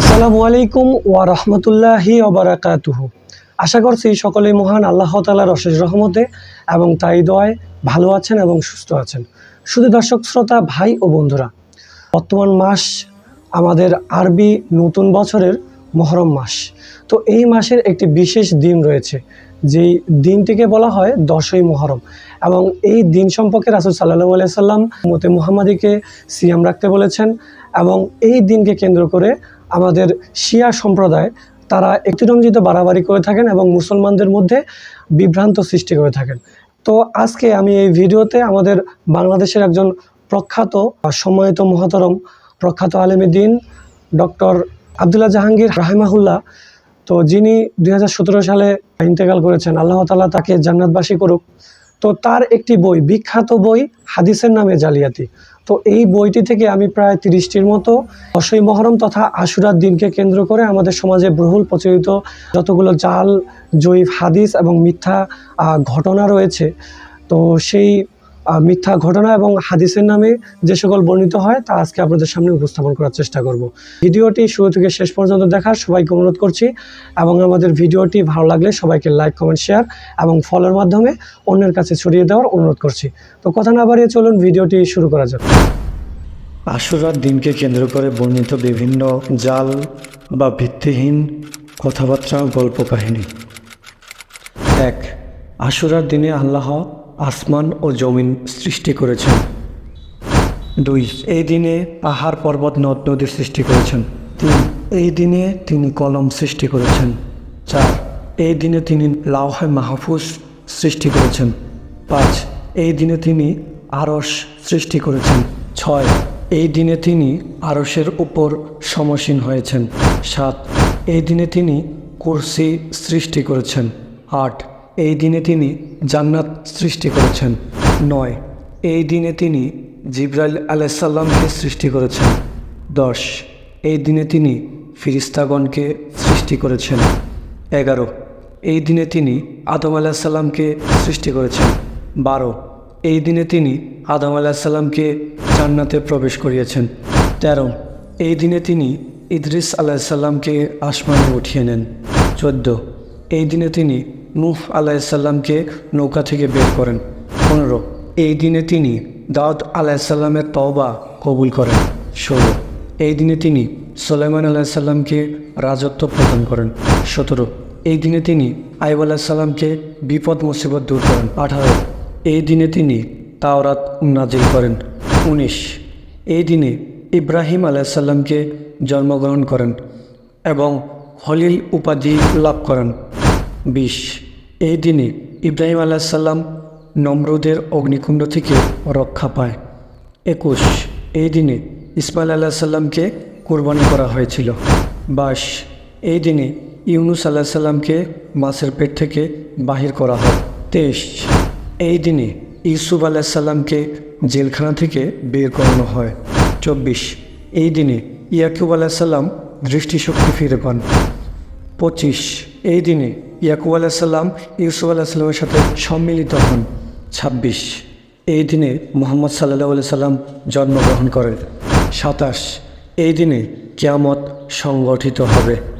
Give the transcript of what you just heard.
আসসালামু আলাইকুম ওয়া রাহমাতুল্লাহি ওবারাকাতুহু আশা করছি সকলেই মহান আল্লাহ তাআলার অশেষ রহমতে এবং তাই দয় ভালো আছেন এবং সুস্থ আছেন। শুধু দর্শক, শ্রোতা, ভাই ও বন্ধুরা, বর্তমান মাস আমাদের আরবি নতুন বছরের মহরম মাস। তো এই মাসের একটি বিশেষ দিন রয়েছে, যেই দিনটিকে বলা হয় দশই মহরম। এবং এই দিন সম্পর্কে রাসুল সাল্লাহু আলিয়া সাল্লাম মতে মুহাম্মাদিকে সিয়াম রাখতে বলেছেন এবং এই দিনকে কেন্দ্র করে আমাদের শিয়া সম্প্রদায়, তারা একটি রঞ্জিত বাড়াবাড়ি করে থাকেন এবং মুসলমানদের মধ্যে বিভ্রান্ত সৃষ্টি করে থাকেন। তো আজকে আমি এই ভিডিওতে আমাদের বাংলাদেশের একজন প্রখ্যাত সম্মানিত মহাতরম প্রখ্যাত আলেমী দিন, ডক্টর আবদুল্লাহ জাহাঙ্গীর রাহেমাহুল্লাহ। তো যিনি দুই হাজার সতেরো সালে ইন্তেকাল করেছেন, আল্লাহ তালা তাকে জান্নাতবাসী করুক। তো তার একটি বই, বিখ্যাত বই হাদিসের নামে জালিয়াতি। তো এই বইটি থেকে আমি প্রায় তিরিশটির মতো অসই মহরম তথা আশুরার দিনকে কেন্দ্র করে আমাদের সমাজে বহুল প্রচলিত যতগুলো জাল জৈব হাদিস এবং মিথ্যা ঘটনা রয়েছে। তো সেই মিথ্যা ঘটনা এবং হাদিসের নামে যে সকল বর্ণিত হয়, তা আজকে আপনাদের সামনে উপস্থাপন করার চেষ্টা করব। ভিডিওটি শুরু থেকে শেষ পর্যন্ত দেখার সবাইকে অনুরোধ করছি এবং আমাদের ভিডিওটি ভালো লাগলে সবাইকে লাইক, কমেন্ট, শেয়ার এবং ফলোর মাধ্যমে অন্যের কাছে ছড়িয়ে দেওয়ার অনুরোধ করছি। তো কথা না বাড়িয়ে চলুন, ভিডিওটি শুরু করা যাক। আশুরার দিনকে কেন্দ্র করে বর্ণিত বিভিন্ন জাল বা ভিত্তিহীন কথাবার্তা গল্প কাহিনী। এক, আশুরার দিনে আল্লাহ আসমান ও জমিন সৃষ্টি করেছেন। দুই, এই দিনে পাহাড় পর্বত নদ নদীর সৃষ্টি করেছেন। তিন, এই দিনে তিনি কলম সৃষ্টি করেছেন। চার, এই দিনে তিনি লাউহে মাহফুজ সৃষ্টি করেছেন। পাঁচ, এই দিনে তিনি আরস সৃষ্টি করেছেন। ছয়, এই দিনে তিনি আরসের উপর সমসীন হয়েছেন। সাত, এই দিনে তিনি কুরসি সৃষ্টি করেছেন। আট এই দিনে তিনি জান্নাত সৃষ্টি করেছেন। নয়, এই দিনে তিনি জিব্রাইল আলাইসাল্লামকে সৃষ্টি করেছেন। দশ, এই দিনে তিনি ফিরিস্তাগণকে সৃষ্টি করেছেন। এগারো, এই দিনে তিনি আদম আলাহিসাল্লামকে সৃষ্টি করেছেন। বারো, এই দিনে তিনি আদম আলাহিসাল্লামকে জান্নাতে প্রবেশ করিয়েছেন। তেরো, এই দিনে তিনি ইদ্রিস আলাহিসাল্লামকে আসমানে উঠিয়ে নেন। চোদ্দ, এই দিনে তিনি নূহ আলাহিসাল্লামকে নৌকা থেকে বের করেন। পনেরো, এই দিনে তিনি দাউদ আলাহিসাল্লামের তওবা কবুল করেন। ষোলো, এই দিনে তিনি সোলাইমান আলাহিসাল্লামকে রাজত্ব প্রদান করেন। সতেরো, এই দিনে তিনি আইব আলাহিসাল্লামকে বিপদ মুসিবত দূর করেন। আঠারো, এই দিনে তিনি তাওরাত নাজিল করেন। উনিশ, এই দিনে ইব্রাহিম আলাহিসাল্লামকে জন্মগ্রহণ করেন এবং হলিল উপাধি লাভ করেন। বিশ এই দিনে ইব্রাহিম আলাহিসাল্লাম নমরুদের অগ্নিকুণ্ড থেকে রক্ষা পায়। একুশ, এই দিনে ইসমাইল আল্লাহ সাল্লামকে কোরবানি করা হয়েছিল। বাইশ, এই দিনে ইউনুস আল্লাহ সাল্লামকে মাছের পেট থেকে বাহির করা হয়। তেইশ, এই দিনে ইউসুফ আল্লাহ সাল্লামকে জেলখানা থেকে বের করানো হয়। চব্বিশ, এই দিনে ইয়াকুব আল্লাহ সাল্লাম দৃষ্টিশক্তি ফিরে পান। পঁচিশ, এই দিনে ইয়াকুব আলাহ সাল্লাম ইউসুফ আল্লাহ সাল্লামের সাথে সম্মিলিত হন। ছাব্বিশ। এই দিনে মোহাম্মদ সাল্লাহ আলি সাল্লাম জন্মগ্রহণ করেন। সাতাশ। এই দিনে কেয়ামত সংগঠিত হবে।